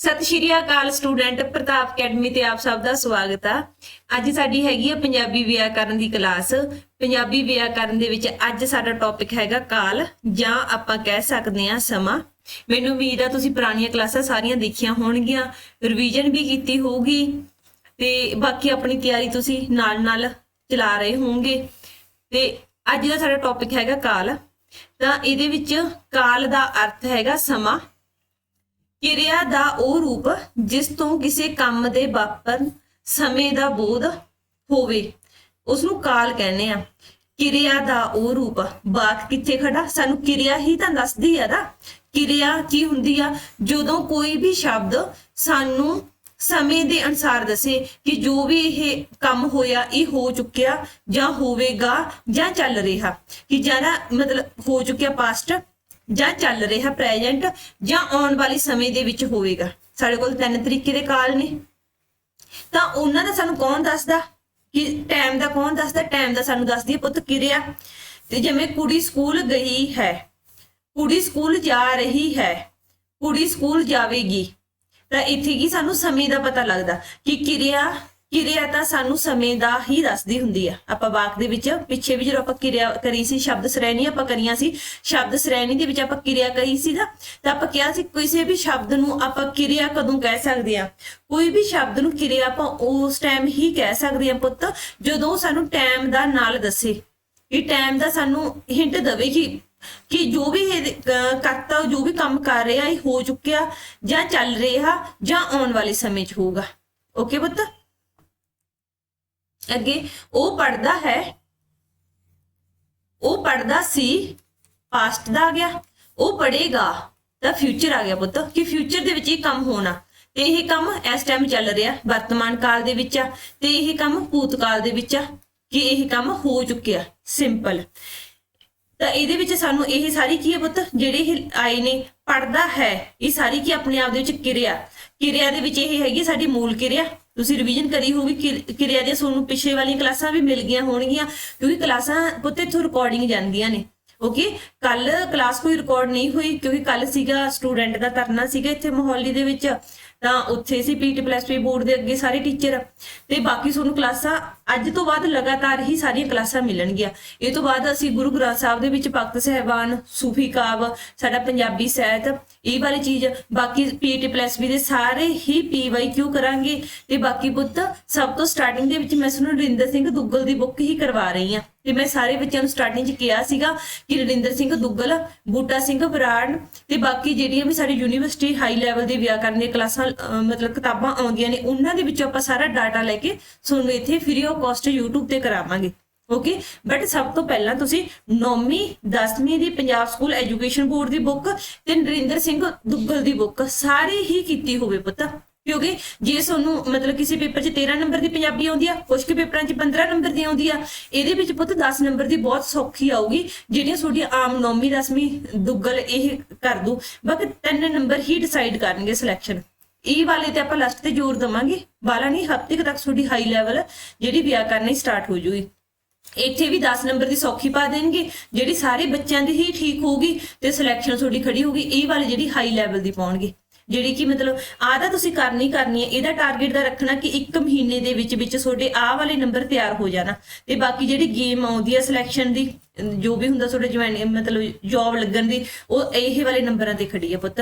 ਸਤਿ ਸ਼੍ਰੀ ਅਕਾਲ ਸਟੂਡੈਂਟ, ਪ੍ਰਤਾਪ ਅਕੈਡਮੀ ਤੇ ਆਪ ਸਭ ਦਾ ਸਵਾਗਤ ਆ। ਅੱਜ ਸਾਡੀ ਹੈਗੀ ਆ ਪੰਜਾਬੀ ਵਿਆਕਰਨ ਦੀ ਕਲਾਸ। ਪੰਜਾਬੀ ਵਿਆਕਰਨ ਦੇ ਵਿੱਚ ਅੱਜ ਸਾਡਾ ਟੌਪਿਕ ਹੈਗਾ ਕਾਲ, ਜਾਂ ਆਪਾਂ ਕਹਿ ਸਕਦੇ ਆ ਸਮਾਂ। ਮੈਨੂੰ ਉਮੀਦ ਆ ਤੁਸੀਂ ਪੁਰਾਣੀਆਂ ਕਲਾਸਾਂ ਸਾਰੀਆਂ ਦੇਖੀਆਂ ਹੋਣਗੀਆਂ ਰਿਵੀਜ਼ਨ ਵੀ ਕੀਤੀ ਹੋਊਗੀ। ਤੇ ਬਾਕੀ ਆਪਣੀ ਤਿਆਰੀ ਤੁਸੀਂ ਨਾਲ ਨਾਲ ਚਲਾ ਰਹੇ ਹੋਵੋਗੇ। ਤੇ ਅੱਜ ਦਾ ਸਾਡਾ ਟੌਪਿਕ ਹੈਗਾ ਕਾਲ। ਤਾਂ ਇਹਦੇ ਵਿੱਚ ਕਾਲ ਦਾ ਅਰਥ ਹੈਗਾ ਸਮਾਂ। ਕਿਰਿਆ ਦਾ ਉਹ ਰੂਪ ਜਿਸ ਤੋਂ ਕਿਸੇ ਕੰਮ ਦੇ ਵਾਪਰਨ ਸਮੇਂ ਦਾ ਬੋਧ ਹੋਵੇ। ਉਸ ਨੂੰ ਕਾਲ ਕਹਿੰਦੇ ਆ। ਕਿਰਿਆ ਦਾ ਉਹ ਰੂਪ, ਬਾਤ ਕਿੱਥੇ ਖੜਾ ਸਾਨੂੰ ਕਿਰਿਆ ਹੀ ਤਾਂ ਦੱਸਦੀ ਆ ਨਾ। ਕਿਰਿਆ ਕੀ ਹੁੰਦੀ ਆ? ਜਦੋਂ ਕੋਈ ਵੀ ਸ਼ਬਦ ਸਾਨੂੰ ਸਮੇਂ ਦੇ ਅਨਸਾਰ ਦੱਸੇ ਕਿ ਜੋ ਵੀ ਇਹ ਕੰਮ ਹੋਇਆ, ਇਹ ਹੋ ਚੁੱਕਿਆ ਜਾਂ ਹੋਵੇਗਾ ਜਾਂ ਚੱਲ ਰਿਹਾ। ਕਿ ਜ਼ਿਆਦਾ ਮਤਲਬ ਹੋ ਚੁੱਕਿਆ ਪਾਸਟ ਜਾਂ ਚੱਲ ਰਿਹਾ ਪ੍ਰੈਜ਼ੈਂਟ ਜਾਂ ਆਉਣ ਵਾਲੇ ਸਮੇਂ ਦੇ ਵਿੱਚ ਹੋਵੇਗਾ। ਸਾਡੇ ਕੋਲ ਤਿੰਨ ਤਰੀਕੇ ਦੇ ਕਾਲ ਨੇ। ਤਾਂ ਉਹਨਾਂ ਦਾ ਸਾਨੂੰ ਕੌਣ ਦੱਸਦਾ? ਕਿ ਟਾਈਮ ਦਾ ਕੌਣ ਦੱਸਦਾ? ਟਾਈਮ ਦਾ ਸਾਨੂੰ ਦੱਸਦੀ ਹੈ ਪੁੱਤ ਕਿਰਿਆ। ਤੇ ਜਿਵੇਂ ਕੁੜੀ ਸਕੂਲ ਗਈ ਹੈ। ਕੁੜੀ ਸਕੂਲ ਜਾ ਰਹੀ ਹੈ। ਕੁੜੀ ਸਕੂਲ ਜਾਵੇਗੀ। ਤਾਂ ਇੱਥੇ ਕੀ ਸਾਨੂੰ ਸਮੇਂ ਦਾ ਪਤਾ ਲੱਗਦਾ? ਕਿ ਕਿਰਿਆ ਕਿਰਿਆ ਤਾਂ ਸਾਨੂੰ ਸਮੇਂ ਦਾ ਹੀ ਦੱਸਦੀ ਹੁੰਦੀ ਆ। ਆਪਾਂ ਵਾਕ ਦੇ ਵਿੱਚ ਪਿੱਛੇ ਵੀ ਜਦੋਂ ਆਪਾਂ ਕਿਰਿਆ ਕਰੀ ਸੀ, ਸ਼ਬਦ ਸ਼੍ਰੇਣੀ ਆਪਾਂ ਕਰੀਆਂ ਸੀ, ਸ਼ਬਦ ਸ਼੍ਰੇਣੀ ਦੇ ਵਿੱਚ ਆਪਾਂ ਕਿਰਿਆ ਕਰੀ ਸੀ ਨਾ, ਤਾਂ ਆਪਾਂ ਕਿਹਾ ਸੀ ਕਿਸੇ ਵੀ ਸ਼ਬਦ ਨੂੰ ਆਪਾਂ ਕਿਰਿਆ ਕਦੋਂ ਕਹਿ ਸਕਦੇ ਆ? ਕੋਈ ਵੀ ਸ਼ਬਦ ਨੂੰ ਕਿਰਿਆ ਆਪਾਂ ਉਸ ਟਾਈਮ ਹੀ ਕਹਿ ਸਕਦੇ ਆ ਪੁੱਤ, ਜਦੋਂ ਸਾਨੂੰ ਟਾਈਮ ਦਾ ਨਾਲ ਦੱਸੇ। ਇਹ ਟਾਈਮ ਦਾ ਸਾਨੂੰ ਹਿੰਟ ਦੇਵੇ ਕਿ ਕਿ ਜੋ ਵੀ ਇਹ ਕਰਤਾ, ਜੋ ਵੀ ਕੰਮ ਕਰ ਰਿਹਾ, ਇਹ ਹੋ ਚੁੱਕਿਆ ਜਾਂ ਚੱਲ ਰਿਹਾ ਜਾਂ ਆਉਣ ਵਾਲੇ ਸਮੇਂ 'ਚ ਹੋਊਗਾ। ਓਕੇ ਪੁੱਤ? ਅੱਗੇ ਉਹ ਪੜਦਾ ਹੈ, ਉਹ ਪੜਦਾ ਸੀ ਪਾਸਟ ਦਾ ਆ ਗਿਆ, ਉਹ ਪੜੇਗਾ ਤਾਂ ਫਿਊਚਰ ਆ ਗਿਆ ਪੁੱਤ, ਕਿ ਫਿਊਚਰ ਦੇ ਵਿੱਚ ਇਹ ਕੰਮ ਹੋਣਾ। ਤੇ ਇਹ ਕੰਮ ਇਸ ਟਾਈਮ ਚੱਲ ਰਿਹਾ, ਵਰਤਮਾਨ ਕਾਲ ਦੇ ਵਿੱਚ ਆ, ਤੇ ਇਹ ਕੰਮ ਭੂਤ ਕਾਲ ਦੇ ਵਿੱਚ ਆ, ਕਿ ਇਹ ਕੰਮ ਹੋ ਚੁੱਕਿਆ ਸਿੰਪਲ ਤਾਂ ਇਹਦੇ ਵਿੱਚ ਸਾਨੂੰ ਇਹ ਸਾਰੀ ਕੀ ਹੈ ਪੁੱਤ, ਜਿਹੜੇ ਇਹ ਆਏ ਨੇ ਪੜਦਾ ਹੈ, ਇਹ ਸਾਰੀ ਕੀ ਆਪਣੇ ਆਪ ਦੇ ਵਿੱਚ ਕਿਰਿਆ। ਕਿਰਿਆ ਦੇ ਵਿੱਚ ਇਹ ਹੈਗੀ ਸਾਡੀ ਮੂਲ ਕਿਰਿਆ। ਤੁਸੀਂ ਰਿਵੀਜ਼ਨ ਕਰੀ ਹੋਊਗੀ ਕਿਰਿਆ ਦੀਆਂ ਤੁਹਾਨੂੰ ਪਿਛੇ ਵਾਲੀਆਂ ਕਲਾਸਾਂ ਵੀ ਮਿਲ ਗਈਆਂ ਹੋਣਗੀਆਂ, ਕਿਉਂਕਿ ਕਲਾਸਾਂ ਪੁੱਤੇ ਇੱਥੋਂ ਰਿਕਾਰਡਿੰਗ ਜਾਂਦੀਆਂ ਨੇ ਓਕੇ ਕੱਲ ਕਲਾਸ ਕੋਈ ਰਿਕਾਰਡ ਨਹੀਂ ਹੋਈ, ਕਿਉਂਕਿ ਕੱਲ ਸੀਗਾ ਸਟੂਡੈਂਟ ਦਾ ਧਰਨਾ ਸੀਗਾ ਇੱਥੇ ਮੋਹਾਲੀ ਦੇ ਵਿੱਚ, ਤਾਂ ਉੱਥੇ ਸੀ ਪੀਟੀ ਪਲੱਸ 2 ਬੋਰਡ ਦੇ ਅੱਗੇ ਸਾਰੇ ਟੀਚਰ ਤੇ ਬਾਕੀ ਤੁਹਾਨੂੰ ਕਲਾਸਾਂ ਅੱਜ ਤੋਂ ਬਾਅਦ ਲਗਾਤਾਰ ਹੀ ਸਾਰੀਆਂ ਕਲਾਸਾਂ ਮਿਲਣਗੀਆਂ। ਇਹ ਤੋਂ ਬਾਅਦ ਅਸੀਂ ਗੁਰੂ ਗ੍ਰੰਥ ਸਾਹਿਬ ਦੇ ਵਿੱਚ ਭਗਤ ਸਹਿਬਾਨ, ਸੂਫੀ ਕਾਵ, ਸਾਡਾ ਪੰਜਾਬੀ ਸਾਹਿਤ, ਇਹ ਵਾਲੀ ਚੀਜ਼, ਬਾਕੀ ਪੀਟੀ ਪਲੱਸ ਵੀ ਦੇ ਸਾਰੇ ਹੀ ਪੀਵਾਈਕਿਊ ਕਰਾਂਗੇ। ਤੇ ਬਾਕੀ ਪੁੱਤ, ਸਭ ਤੋਂ ਸਟਾਰਟਿੰਗ ਦੇ ਵਿੱਚ ਮੈਂ ਤੁਹਾਨੂੰ ਨਰਿੰਦਰ ਸਿੰਘ ਦੁੱਗਲ ਦੀ ਬੁੱਕ ਹੀ ਕਰਵਾ ਰਹੀ ਹਾਂ। ਤੇ ਮੈਂ ਸਾਰੇ ਬੱਚਿਆਂ ਨੂੰ ਸਟਾਰਟਿੰਗ 'ਚ ਕਿਹਾ ਸੀਗਾ ਕਿ ਨਰਿੰਦਰ ਸਿੰਘ ਦੁੱਗਲ, ਬੂਟਾ ਸਿੰਘ ਬਰਾੜ ਤੇ ਬਾਕੀ ਜਿਹੜੀਆਂ ਵੀ ਸਾਡੀ ਯੂਨੀਵਰਸਿਟੀ ਹਾਈ ਲੈਵਲ ਦੀ ਵਿਆਕਰਨ ਦੀਆਂ ਕਲਾਸਾਂ ਮਤਲਬ ਕਿਤਾਬਾਂ ਆਉਂਦੀਆਂ ਨੇ, ਉਹਨਾਂ ਦੇ ਵਿੱਚੋਂ ਆਪਾਂ ਸਾਰਾ ਡਾਟਾ ਲੈ ਕੇ ਤੁਹਾਨੂੰ ਇੱਥੇ ਫ੍ਰੀ ਆਫ ਕਾਸਟ YouTube ਤੇ ਕਰਾਵਾਂਗੇ ਓਕੇ ਬਟ ਸਭ ਤੋਂ ਪਹਿਲਾਂ ਤੁਸੀਂ 9ਵੀਂ 10ਵੀਂ ਦੀ ਪੰਜਾਬ ਸਕੂਲ ਐਜੂਕੇਸ਼ਨ ਬੋਰਡ ਦੀ ਬੁੱਕ ਤੇ ਨਰਿੰਦਰ ਸਿੰਘ ਦੁੱਗਲ ਦੀ ਬੁੱਕ ਸਾਰੇ ਹੀ ਕੀਤੀ ਹੋਵੇ ਪੁੱਤ ਕਿਉਂਕਿ ਜੇ ਤੁਹਾਨੂੰ ਮਤਲਬ ਕਿਸੇ ਪੇਪਰ 'ਚ 13 ਨੰਬਰ ਦੀ ਪੰਜਾਬੀ ਆਉਂਦੀ ਆ ਕੁਝ ਕੁ ਪੇਪਰਾਂ 'ਚ 15 ਨੰਬਰ ਦੀ ਆਉਂਦੀ ਆ, ਇਹਦੇ ਵਿੱਚ ਪੁੱਤ 10 ਨੰਬਰ ਦੀ ਬਹੁਤ ਸੌਖੀ ਆਊਗੀ, ਜਿਹੜੀਆਂ ਤੁਹਾਡੀ ਆਮ 9ਵੀਂ 10ਵੀਂ ਦੁੱਗਲ ਇਹ ਕਰ ਦੂ, ਬਾਕੀ ਤਿੰਨ ਨੰਬਰ ਹੀ ਡਿਸਾਈਡ ਕਰਨਗੇ ਸਿਲੈਕਸ਼ਨ ਇਹ ਵਾਲੇ ਤੇ ਆਪਾਂ ਲਾਸਟ ਤੇ ਜ਼ੋਰ ਦਵਾਂਗੇ। ਬਾਲਾ ਨਹੀਂ, ਹਫ਼ਤੇ ਤੱਕ ਤੁਹਾਡੀ ਹਾਈ ਲੈਵਲ ਜਿਹੜੀ ਵਿਆਕਰਨ ਹੀ ਸਟਾਰਟ ਹੋ ਜੂਗੀ। ਇੱਥੇ ਵੀ 10 ਨੰਬਰ ਦੀ ਸੌਖੀ ਪਾ ਦੇਣਗੇ। ਜਿਹੜੀ ਸਾਰੇ ਬੱਚਿਆਂ ਦੀ ਹੀ ਠੀਕ ਹੋਊਗੀ ਤੇ ਸਿਲੈਕਸ਼ਨ ਤੁਹਾਡੀ ਖੜੀ ਹੋਊਗੀ, ਇਹ ਵਾਲੀ ਜਿਹੜੀ ਹਾਈ ਲੈਵਲ ਦੀ ਪਾਉਣਗੇ। ਜਿਹੜੀ ਕਿ ਮਤਲਬ ਆਹ ਤਾਂ ਤੁਸੀਂ ਕਰਨੀ ਕਰਨੀ ਹੈ, ਇਹਦਾ ਟਾਰਗੇਟ ਦਾ ਰੱਖਣਾ ਕਿ 1 ਮਹੀਨੇ ਦੇ ਵਿੱਚ ਵਿੱਚ ਤੁਹਾਡੇ ਆਹ ਵਾਲੇ ਨੰਬਰ ਤਿਆਰ ਹੋ ਜਾਣਾ। ਤੇ ਬਾਕੀ ਜਿਹੜੀ ਗੇਮ ਆਉਂਦੀ ਹੈ ਸਿਲੈਕਸ਼ਨ ਦੀ ਜੋ ਵੀ ਹੁੰਦਾ ਤੁਹਾਡੇ ਜੁਆਇਨ ਮਤਲਬ ਜੌਬ ਲੱਗਣ ਦੀ, ਉਹ ਇਹ ਵਾਲੇ ਨੰਬਰਾਂ ਤੇ ਖੜੀ ਹੈ ਪੁੱਤ।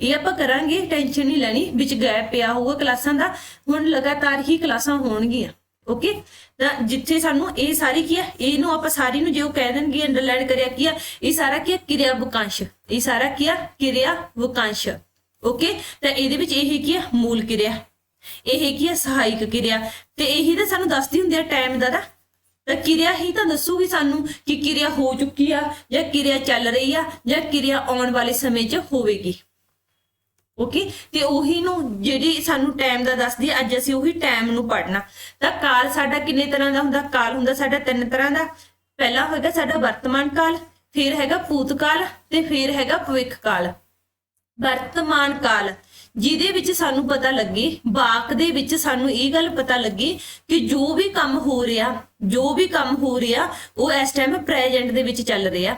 ਇਹ ਆਪਾਂ ਕਰਾਂਗੇ ਟੈਨਸ਼ਨ ਨਹੀਂ ਲੈਣੀ, ਵਿੱਚ ਗੈਪ ਪਿਆ ਹੋਊਗਾ ਕਲਾਸਾਂ ਦਾ। ਹੁਣ ਲਗਾਤਾਰ ਹੀ ਕਲਾਸਾਂ ਹੋਣਗੀਆਂ ਓਕੇ ਤਾਂ ਜਿੱਥੇ ਸਾਨੂੰ ਇਹ ਸਾਰੀ ਕੀ ਹੈ ਇਹਨੂੰ ਆਪਾਂ ਸਾਰੀ ਨੂੰ ਜੇ ਉਹ ਕਹਿ ਦੇਣਗੇ ਅੰਡਰਲਾਈਨ ਕਰਿਆ ਕੀ ਆ, ਇਹ ਸਾਰਾ ਕੀ ਹੈ ਕਿਰਿਆ ਵਕਾਂਸ਼। ਇਹ ਸਾਰਾ ਕੀ ਆ, ਕਿਰਿਆ ਵਕਾਂਸ਼ ਓਕੇ ਤਾਂ ਇਹਦੇ ਵਿੱਚ ਇਹ ਕੀ ਆ, ਮੂਲ ਕਿਰਿਆ। ਇਹ ਕੀ ਹੈ ਸਹਾਇਕ ਕਿਰਿਆ। ਤੇ ਇਹੀ ਤਾਂ ਸਾਨੂੰ ਦੱਸਦੀ ਹੁੰਦੀ ਆ ਟਾਈਮ ਦਾ ਨਾ। ਤਾਂ ਕਿਰਿਆ ਹੀ ਤਾਂ ਦੱਸੂਗੀ ਸਾਨੂੰ ਕਿ ਕਿਰਿਆ ਹੋ ਚੁੱਕੀ ਆ ਜਾਂ ਕਿਰਿਆ ਚੱਲ ਰਹੀ ਆ ਜਾਂ ਕਿਰਿਆ ਆਉਣ ਵਾਲੇ ਸਮੇਂ 'ਚ ਹੋਵੇਗੀ। ਓਕੇ? ਤੇ ਉਹੀ ਨੂੰ ਜਿਹੜੀ ਸਾਨੂੰ ਟਾਈਮ ਦਾ ਦੱਸਦੀ ਅੱਜ ਅਸੀਂ ਉਹੀ ਟਾਈਮ ਨੂੰ ਪੜਨਾ ਤਾਂ ਕਾਲ ਸਾਡਾ ਕਿੰਨੇ ਤਰ੍ਹਾਂ ਦਾ ਹੁੰਦਾ? ਕਾਲ ਹੁੰਦਾ ਸਾਡਾ ਤਿੰਨ ਤਰ੍ਹਾਂ ਦਾ। ਪਹਿਲਾ ਹੋਏਗਾ ਸਾਡਾ ਵਰਤਮਾਨ ਕਾਲ, ਫਿਰ ਹੈਗਾ ਭੂਤਕਾਲ ਤੇ ਫਿਰ ਹੈਗਾ ਭਵਿੱਖ ਕਾਲ। ਵਰਤਮਾਨ ਕਾਲ, ਜਿਹਦੇ ਵਿੱਚ ਸਾਨੂੰ ਪਤਾ ਲੱਗੇ, ਵਾਕ ਦੇ ਵਿੱਚ ਸਾਨੂੰ ਇਹ ਗੱਲ ਪਤਾ ਲੱਗੇ ਕਿ ਜੋ ਵੀ ਕੰਮ ਹੋ ਰਿਹਾ, ਜੋ ਵੀ ਕੰਮ ਹੋ ਰਿਹਾ, ਉਹ ਇਸ ਟਾਈਮ ਪ੍ਰੈਜ਼ੈਂਟ ਦੇ ਵਿੱਚ ਚੱਲ ਰਿਹਾ।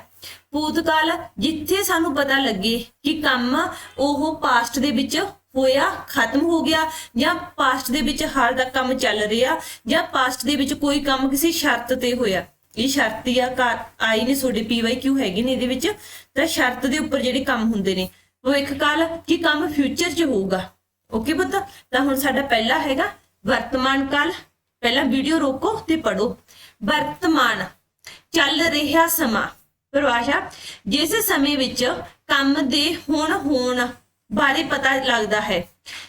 ਭੂਤਕਾਲ, ਜਿੱਥੇ ਸਾਨੂੰ ਪਤਾ ਲੱਗੇ ਕਿ ਕੰਮ ਉਹ ਪਾਸਟ ਦੇ ਵਿੱਚ ਹੋਇਆ, ਖਤਮ ਹੋ ਗਿਆ ਜਾਂ ਪਾਸਟ ਦੇ ਵਿੱਚ ਹਾਲ ਦਾ ਕੰਮ ਚੱਲ ਰਿਹਾ ਜਾਂ ਪਾਸਟ ਦੇ ਵਿੱਚ ਕੋਈ ਕੰਮ ਕਿਸੇ ਸ਼ਰਤ ਤੇ ਹੋਇਆ। ਇਹ ਸ਼ਰਤੀ ਆ ਕਾ- ਆਈ ਨੇ ਤੁਹਾਡੇ ਪੀਵਾਈ ਕਿਉ ਹੈਗੇ ਨੇ ਇਹਦੇ ਵਿੱਚ? ਤਾਂ ਸ਼ਰਤ ਦੇ ਉੱਪਰ ਜਿਹੜੇ ਕੰਮ ਹੁੰਦੇ ਨੇ ਭਵਿੱਖ ਕਾਲ ਕਿ ਕੰਮ ਫਿਊਚਰ 'ਚ ਹੋਊਗਾ। ਓਕੇ ਪੁੱਤ, ਤਾਂ ਹੁਣ ਸਾਡਾ ਪਹਿਲਾ ਹੈਗਾ ਵਰਤਮਾਨ ਕਾਲ। ਪਹਿਲਾਂ ਵੀਡੀਓ ਰੋਕੋ ਤੇ ਪੜੋ ਵਰਤਮਾਨ, ਚੱਲ ਰਿਹਾ ਸਮਾਂ। ਪਰਿਭਾਸ਼ਾ, ਜਿਸ ਸਮੇਂ ਵਿੱਚ ਕੰਮ ਦੇ ਹੁਣ ਹੋਣ ਬਾਰੇ ਪਤਾ ਲੱਗਦਾ ਹੈ,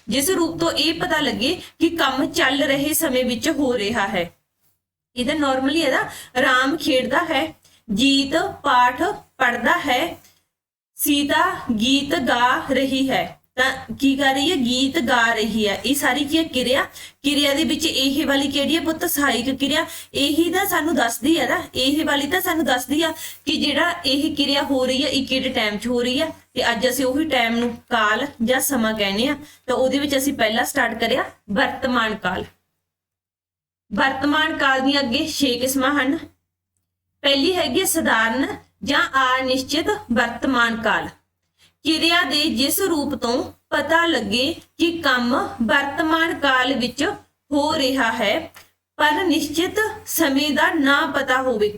ਜਿਸ ਰੂਪ ਤੋਂ ਇਹ ਪਤਾ ਲੱਗੇ ਕਿ ਕੰਮ ਚੱਲ ਰਹੇ ਸਮੇਂ ਵਿੱਚ ਹੋ ਰਿਹਾ ਹੈ। ਇਹਦਾ ਨਾਰਮਲੀ ਇਹਦਾ ਰਾਮ ਖੇਡਦਾ ਹੈ ਜੀਤ ਪਾਠ ਪੜਦਾ ਹੈ, ਸੀਤਾ ਗੀਤ ਗਾ ਰਹੀ ਹੈ। ਤਾਂ ਕੀ ਕਰ ਰਹੀ ਹੈ? ਗੀਤ ਗਾ ਰਹੀ ਹੈ। ਇਹ ਸਾਰੀ ਕੀ ਹੈ? ਕਿਰਿਆ। ਕਿਰਿਆ ਦੇ ਵਿੱਚ ਇਹ ਵਾਲੀ ਕਿਹੜੀ ਹੈ ਪੁੱਤ? ਸਹਾਇਕ ਕਿਰਿਆ। ਇਹੀ ਤਾਂ ਸਾਨੂੰ ਦੱਸਦੀ ਹੈ ਨਾ। ਇਹ ਵਾਲੀ ਤਾਂ ਸਾਨੂੰ ਦੱਸਦੀ ਆ ਕਿ ਜਿਹੜਾ ਇਹ ਕਿਰਿਆ ਹੋ ਰਹੀ ਹੈ, ਇਹ ਕਿਹੜੇ ਟਾਈਮ 'ਚ ਹੋ ਰਹੀ ਹੈ? ਤੇ ਅੱਜ ਅਸੀਂ ਉਹੀ ਟਾਈਮ ਨੂੰ ਕਾਲ ਜਾਂ ਸਮਾਂ ਕਹਿੰਦੇ ਆ। ਤਾਂ ਉਹਦੇ ਵਿੱਚ ਅਸੀਂ ਪਹਿਲਾਂ ਸਟਾਰਟ ਕਰਿਆ, ਵਰਤਮਾਨ ਕਾਲ। ਵਰਤਮਾਨ ਕਾਲ ਦੀਆਂ ਅੱਗੇ 6 ਕਿਸਮਾਂ ਹਨ। ਪਹਿਲੀ ਹੈਗੀ ਹੈ ਸਧਾਰਨ ਜਾਂ ਅਨਿਸ਼ਚਿਤ ਵਰਤਮਾਨ ਕਾਲ। ਕਿਰਿਆ ਦੇ ਜਿਸ ਰੂਪ ਤੋਂ ਪਤਾ ਲੱਗੇ ਕਿ ਕੰਮ ਵਰਤਮਾਨ ਕਾਲ ਵਿੱਚ ਹੋ ਰਿਹਾ ਹੈ, ਪਰ ਨਿਸ਼ਚਿਤ ਸਮੇਂ ਦਾ ਨਾ ਪਤਾ ਹੋਵੇ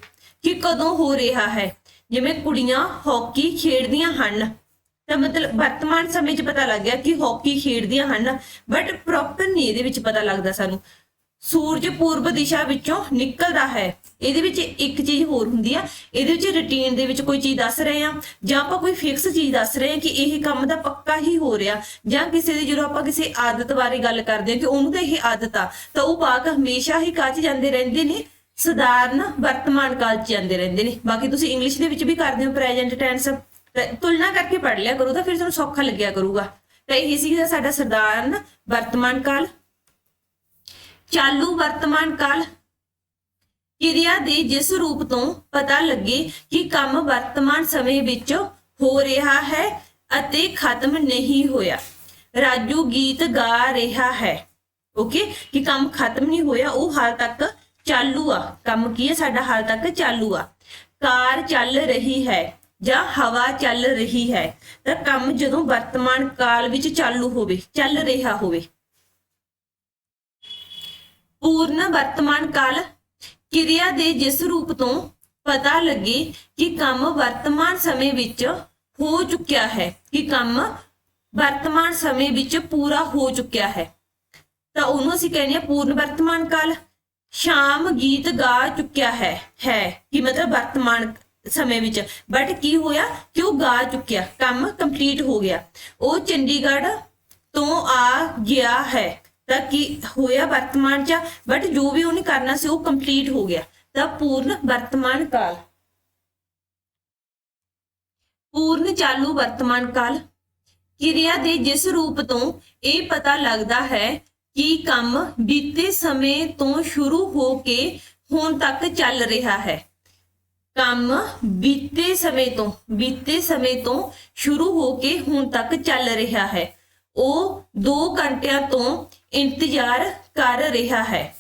ਕਿ ਕਦੋਂ ਹੋ ਰਿਹਾ ਹੈ। ਜਿਵੇਂ ਕੁੜੀਆਂ ਹਾਕੀ ਖੇਡਦੀਆਂ ਹਨ, ਤਾਂ ਮਤਲਬ ਵਰਤਮਾਨ ਸਮੇਂ 'ਚ ਪਤਾ ਲੱਗ ਗਿਆ ਕਿ ਹਾਕੀ ਖੇਡਦੀਆਂ ਹਨ ਬਟ ਪ੍ਰੋਪਰ ਨਹੀਂ ਇਹਦੇ ਵਿੱਚ ਪਤਾ ਲੱਗਦਾ ਸਾਨੂੰ। ਸੂਰਜ ਪੂਰਬ ਦਿਸ਼ਾ ਵਿੱਚੋਂ ਨਿਕਲਦਾ ਹੈ। ਇਹਦੇ ਵਿੱਚ ਇੱਕ ਚੀਜ਼ ਹੋਰ ਹੁੰਦੀ ਆ। ਇਹਦੇ ਵਿੱਚ ਰੁਟੀਨ ਦੇ ਵਿੱਚ ਕੋਈ ਚੀਜ਼ ਦੱਸ ਰਹੇ ਆ ਜਾਂ ਆਪਾਂ ਕੋਈ ਫਿਕਸ ਚੀਜ਼ ਦੱਸ ਰਹੇ ਆ ਕਿ ਇਹ ਕੰਮ ਦਾ ਪੱਕਾ ਹੀ ਹੋ ਰਿਹਾ। ਜਾਂ ਕਿਸੇ ਦੀ ਜਦੋਂ ਆਪਾਂ ਕਿਸੇ ਆਦਤ ਬਾਰੇ ਗੱਲ ਕਰਦੇ ਆ ਕਿ ਉਹਨੂੰ ਤਾਂ ਇਹ ਆਦਤ ਆ, ਤਾਂ ਉਹ ਵਾਕ ਹਮੇਸ਼ਾ ਹੀ ਕੱਚ ਜਾਂਦੇ ਰਹਿੰਦੇ ਨੇ, ਸਧਾਰਨ ਵਰਤਮਾਨ ਕਾਲ ਚ ਜਾਂਦੇ ਰਹਿੰਦੇ ਨੇ। ਬਾਕੀ ਤੁਸੀਂ ਇੰਗਲਿਸ਼ ਦੇ ਵਿੱਚ ਵੀ ਕਰਦੇ ਹੋ ਪ੍ਰੈਜ਼ੈਂਟ ਟੈਂਸ ਤੁਲਨਾ ਕਰਕੇ ਪੜ੍ਹ ਲਿਆ ਕਰੋ ਤਾਂ ਫਿਰ ਤੁਹਾਨੂੰ ਸੌਖਾ ਲੱਗਿਆ ਕਰੂਗਾ। ਤਾਂ ਇਹ ਸੀਗਾ ਸਾਡਾ ਸਧਾਰਨ ਵਰਤਮਾਨ ਕਾਲ। ਚਾਲੂ ਵਰਤਮਾਨ ਕਾਲ ਕਿਰਿਆ ਦੇ ਜਿਸ ਰੂਪ ਤੋਂ ਪਤਾ ਲੱਗੇ ਕਿ ਕੰਮ ਵਰਤਮਾਨ ਸਮੇਂ ਵਿੱਚ ਹੋ ਰਿਹਾ ਹੈ ਅਤੇ ਖਤਮ ਨਹੀਂ ਹੋਇਆ। ਰਾਜੂ ਗੀਤ ਗਾ ਰਿਹਾ ਹੈ। ਓਕੇ? ਕਿ ਕੰਮ ਖਤਮ ਨਹੀਂ ਹੋਇਆ, ਉਹ ਹਾਲ ਤੱਕ ਚਾਲੂ ਆ। ਕੰਮ ਕੀ ਹੈ ਸਾਡਾ ਹਾਲ ਤੱਕ ਚਾਲੂ ਆ। ਕਾਰ ਚੱਲ ਰਹੀ ਹੈ ਜਾਂ ਹਵਾ ਚੱਲ ਰਹੀ ਹੈ। ਤਾਂ ਕੰਮ ਜਦੋਂ ਵਰਤਮਾਨ ਕਾਲ ਵਿੱਚ ਚਾਲੂ ਹੋਵੇ, ਚੱਲ ਰਿਹਾ ਹੋਵੇ ਪੂਰਨ ਵਰਤਮਾਨ ਕਾਲ ਕਿਰਿਆ ਦੇ ਜਿਸ ਰੂਪ ਤੋਂ ਪਤਾ ਲੱਗੇ ਕਿ ਕੰਮ ਵਰਤਮਾਨ ਸਮੇਂ ਵਿੱਚ ਹੋ ਚੁੱਕਿਆ ਹੈ, ਕਿ ਕੰਮ ਵਰਤਮਾਨ ਸਮੇਂ ਵਿੱਚ ਪੂਰਾ ਹੋ ਚੁੱਕਿਆ ਹੈ। ਤਾਂ ਉਹਨੂੰ ਅਸੀਂ ਕਹਿੰਦੇ ਆ ਪੂਰਨ ਵਰਤਮਾਨ ਕਾਲ। ਸ਼ਾਮ ਗੀਤ ਗਾ ਚੁੱਕਿਆ ਹੈ ਹੈ, ਕਿ ਮਤਲਬ ਵਰਤਮਾਨ ਸਮੇਂ ਵਿੱਚ। ਬਟ ਕੀ ਹੋਇਆ? ਕਿ ਉਹ ਗਾ ਚੁੱਕਿਆ? ਕੰਮ ਕੰਪਲੀਟ ਹੋ ਗਿਆ। ਉਹ ਚੰਡੀਗੜ੍ਹ ਤੋਂ ਆ ਗਿਆ ਹੈ। ਤਾਂ ਕੀ ਹੋਇਆ ਵਰਤਮਾਨ ਚ? ਬਟ ਜੋ ਵੀ ਉਹਨੇ ਕਰਨਾ ਸੀ, ਉਹ ਕੰਪਲੀਟ ਹੋ ਗਿਆ। ਤਾਂ ਪੂਰਨ ਵਰਤਮਾਨ ਕਾਲ। ਪੂਰਨ ਚਾਲੂ ਵਰਤਮਾਨ ਕਾਲ। ਕਿਰਿਆ ਦੇ ਜਿਸ ਰੂਪ ਤੋਂ ਇਹ ਪਤਾ ਲੱਗਦਾ ਹੈ ਕਿ ਕੰਮ ਬੀਤੇ ਸਮੇਂ ਤੋਂ ਸ਼ੁਰੂ ਹੋ ਕੇ ਹੁਣ ਤੱਕ ਚੱਲ ਰਿਹਾ ਹੈ। ਕੰਮ ਬੀਤੇ ਸਮੇਂ ਤੋਂ, ਬੀਤੇ ਸਮੇਂ ਤੋਂ ਸ਼ੁਰੂ ਹੋ ਕੇ ਹੁਣ ਤੱਕ ਚੱਲ ਰਿਹਾ ਹੈ। ਉਹ 2 ਘੰਟਿਆਂ ਤੋਂ ਇੰਤਜ਼ਾਰ ਕਰ ਰਿਹਾ ਹੈ।